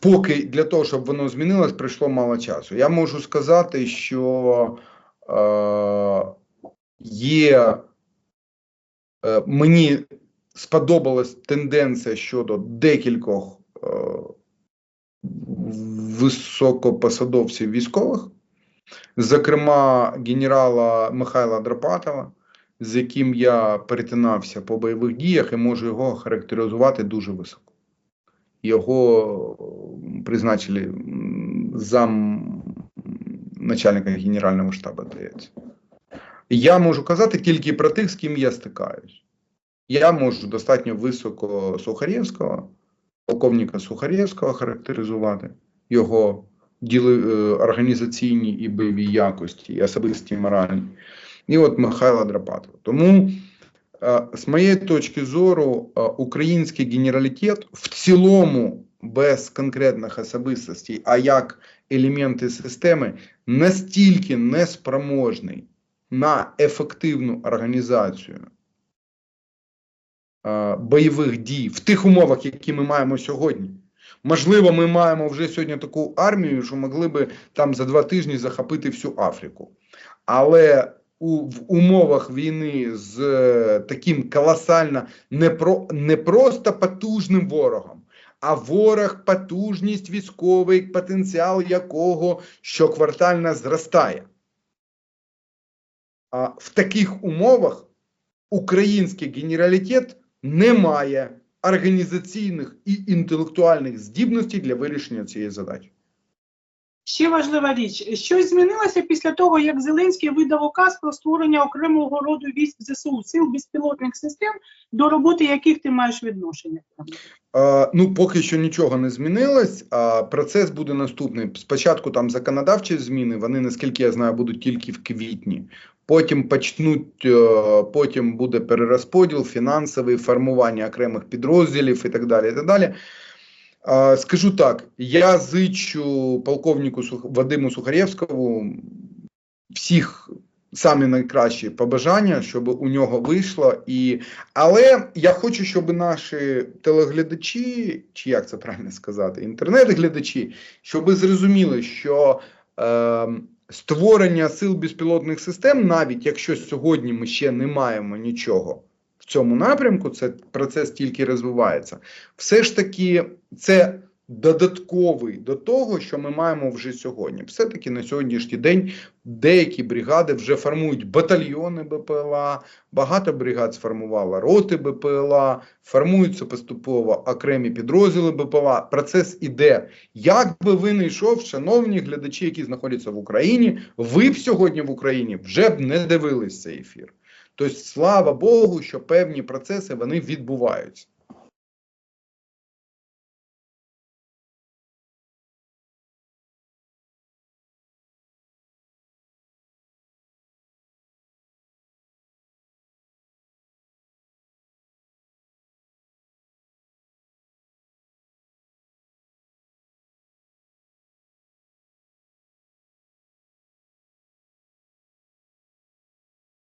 поки для того, щоб воно змінилось, пройшло мало часу. Я можу сказати, що е, є е, мені сподобалась тенденція щодо декількох е, високопосадовців військових, зокрема генерала Михайла Драпатова, з яким я перетинався по бойових діях і можу його характеризувати дуже високо. Його призначили зам начальника Генерального штабу, здається. Я можу казати тільки про тих, з ким я стикаюсь. Я можу достатньо високо Сухарєвського, полковника Сухарєвського характеризувати його діли, е, організаційні і бойові якості, і особисті моральні. І от Михайла Драпатова. Тому, е, з моєї точки зору, е, український генералітет в цілому, без конкретних особистостей, а як елементи системи, настільки неспроможний на ефективну організацію е, бойових дій в тих умовах, які ми маємо сьогодні. Можливо, ми маємо вже сьогодні таку армію, що могли би там за два тижні захопити всю Африку. Але у, в умовах війни з е, таким колосально не, про, не просто потужним ворогом, а ворог, потужність військовий, потенціал якого щоквартально зростає. А в таких умовах український генералітет не має організаційних і інтелектуальних здібностей для вирішення цієї задачі. Ще важлива річ: щось змінилося після того, як Зеленський видав указ про створення окремого роду військ ЗСУ, сил безпілотних систем, до роботи яких ти маєш відношення? Е, ну, поки що нічого не змінилось. А процес буде наступний. Спочатку там законодавчі зміни, вони, наскільки я знаю, будуть тільки в квітні. Потім почнуть, е, потім буде перерозподіл, фінансовий, формування окремих підрозділів і так далі. І так далі. Скажу так: я зичу полковнику Вадиму Сухарєвському всіх самі найкращі побажання, щоб у нього вийшло. І... Але я хочу, щоб наші телеглядачі, чи як це правильно сказати, інтернет-глядачі, щоб зрозуміли, що е, створення сил безпілотних систем, навіть якщо сьогодні ми ще не маємо нічого цьому напрямку, це процес тільки розвивається. Все ж таки, це додатковий до того, що ми маємо вже сьогодні. Все-таки на сьогоднішній день деякі бригади вже формують батальйони БПЛА, багато бригад сформувало роти БПЛА, формуються поступово окремі підрозділи БПЛА. Процес іде. Як би ви не йшов, шановні глядачі, які знаходяться в Україні, ви б сьогодні в Україні вже б не дивились цей ефір. Тобто, слава Богу, що певні процеси вони відбуваються.